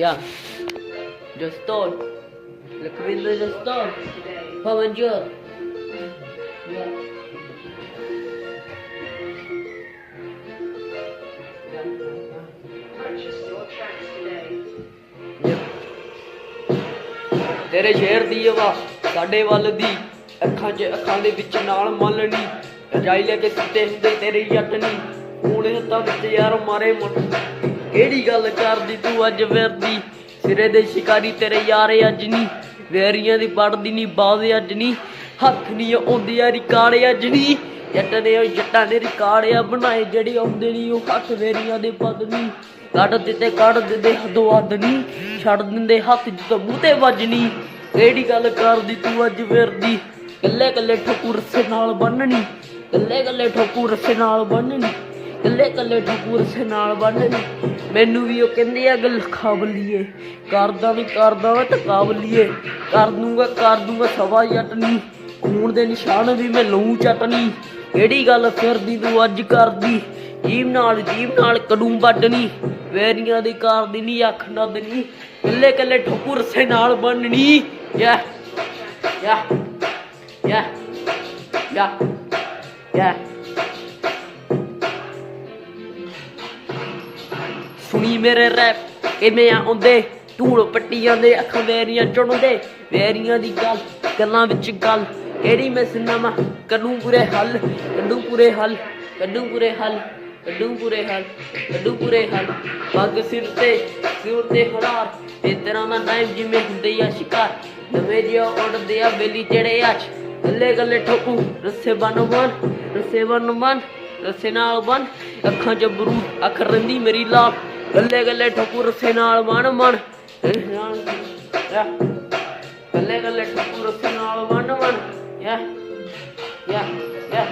Iya. Juston. Lakwinder Juston. Pamanjot. Iya. ਤੇਰੇ ਸ਼ੇਰ ਦੀ ਹਵਾ ਸਾਡੇ ਵੱਲ ਦੀ ਅੱਖਾਂ 'ਚ ਅੱਖਾਂ ਦੇ ਵਿੱਚ ਨਾਲ ਮਲਣੀ ਰਜਾਈ ਲੈ ਕੇ ਸੁੱਤੇ ਹੁੰਦੇ ਤੇਰੀ ਯਤਨੀ ਕੋਲੇ ਹੱਥਾਂ ਵਿੱਚ ਯਾਰ ਮਾਰੇ ਮੁੱਠ ਕਿਹੜੀ ਗੱਲ ਕਰਦੀ ਤੂੰ ਅੱਜ ਫਿਰਦੀ? ਸਿਰੇ ਦੇ ਸ਼ਿਕਾਰੀ ਤੇਰੇ ਯਾਰ ਅੱਜ ਨਹੀਂ ਵੈਰੀਆਂ ਦੀ ਪੜਦੀ ਨਹੀਂ ਬਾਜ਼ ਅੱਜ ਨਹੀਂ ਹੱਥ ਨਹੀਂ ਆਉਂਦੀ ਆ ਕਾੜੇ ਅੱਜ ਨਹੀਂ ਜੱਟ ਨੇ ਉਹ ਜੱਟਾਂ ਨੇ ਰਿਕਾਰਡਿਆ ਬਣਾਏ, ਜਿਹੜੇ ਆਉਂਦੇ ਨਹੀਂ ਉਹ ਹੱਥ ਵੇਰੀਆਂ ਦੇ ਪਦ ਨਹੀਂ ਕੱਢ ਦਿੱਤੇ, ਕੱਢ ਦਿੰਦੇ, ਹੱਦੋਂ ਅੱਧ ਨਹੀਂ ਛੱਡ ਦਿੰਦੇ, ਹੱਥ ਜਦੋਂ ਮੂੰਹ ਤੇ ਵੱਜਣੀ ਕਿਹੜੀ ਗੱਲ ਕਰਦੀ ਤੂੰ ਅੱਜ ਫਿਰਦੀ? ਕੱਲੇ ਕੱਲੇ ਠੋਕੂ ਰਸੇ ਨਾਲ ਬੰਨਣੀ ਕੱਲੇ ਕੱਲੇ ਠੋਕੂ ਰਸੇ ਨਾਲ ਬੰਨਣੀ ਕੱਲੇ ਕੱਲੇ ਠੋਕੂ ਰਸੇ ਨਾਲ ਬੰਨਣੀ ਮੈਨੂੰ ਵੀ ਉਹ ਕਹਿੰਦੇ ਆ ਗੱਲ ਖਾਵਲੀਏ। ਕਰਦਾ ਨਹੀਂ ਕਰਦਾ ਵਾ ਤਕਾਵਲੀਏ ਕਰ ਦੂੰਗਾ ਕਰ ਦੂੰਗਾ ਸਵਾ ਜੱਟ ਖੂਨ ਦੇ ਨਿਸ਼ਾਨ ਵੀ ਮੈਂ ਲਊ ਚਟਣੀ ਕਿਹੜੀ ਗੱਲ ਫਿਰਦੀ ਤੂੰ ਅੱਜ ਕਰਦੀ? ਜੀਵ ਨਾਲ ਜੀਵ ਨਾਲ ਕਡੂੰ ਵੱਢਣੀ ਵੈਰੀਆਂ ਦੀ ਕਰਦੀ ਨਹੀਂ ਅੱਖ ਨੱਦਣੀ ਕੱਲੇ ਕੱਲੇ ਠੋਕੂ ਰਸੇ ਨਾਲ ਬੰਨਣੀ ਯਾ ਯਾ ਯਾ ਯਾ ਯਾ। ਸੁਣੀ ਮੇਰੇ ਰੈਪ, ਕਿਵੇਂ ਆਉਂਦੇ? ਧੂੜ ਪੱਟੀ ਜਾਂਦੇ ਅੱਖਾਂ ਵੇਰੀਆਂ ਚੁਣਦੇ, ਵੇਰੀਆਂ ਦੀ ਗੱਲ, ਗੱਲਾਂ ਵਿੱਚ ਗੱਲ। ਕਿਹੜੀ ਮੈਂ ਸੁਣਾਵਾਂ ਕੱਢੂ ਪੂਰੇ ਹੱਲ ਕੱਢੂ ਪੂਰੇ ਹੱਲ ਕੱਢੂ ਪੂਰੇ ਹੱਲ ਕੱਢੂ ਪੂਰੇ ਹੱਲ ਕੱਢੂ ਪੂਰੇ ਹੱਲ। ਪੱਗ ਸਿਰ ਤੇ ਸਿਰ ਤੇ ਹਰਾਰ ਤੇ ਤਰ੍ਹਾਂ ਦਾ ਨਾਇਮ ਜਿਵੇਂ ਹੁੰਦੇ ਆ ਸ਼ਿਕਾਰ। ਨਵੇਂ ਜਿਹਾ ਉੱਡਦੇ ਆ ਬੇਲੀ ਚੜੇ ਅੱਜ। ਗੱਲੇ ਗੱਲੇ ਠੋਕੂ, ਰੱਸੇ ਬਨ ਬਨ, ਰੱਸੇ ਬਨ ਬਨ, ਰੱਸੇ ਨਾਲ ਬਨ। ਅੱਖਾਂ ਚ ਬਰੂ, ਅੱਖ ਰੰਦੀ ਮੇਰੀ ਲਾਲ। ਗੱਲੇ ਗੱਲੇ ਠੱਪੂ ਰੱਸੇ ਨਾਲ ਮਨ ਮਨ। ਗੱਲੇ ਗੱਲੇ ਠੱਪੂ ਰੱਸੇ ਨਾਲ ਮਨ ਮਨ। ਯਾ। ਯਾ। ਯਾ।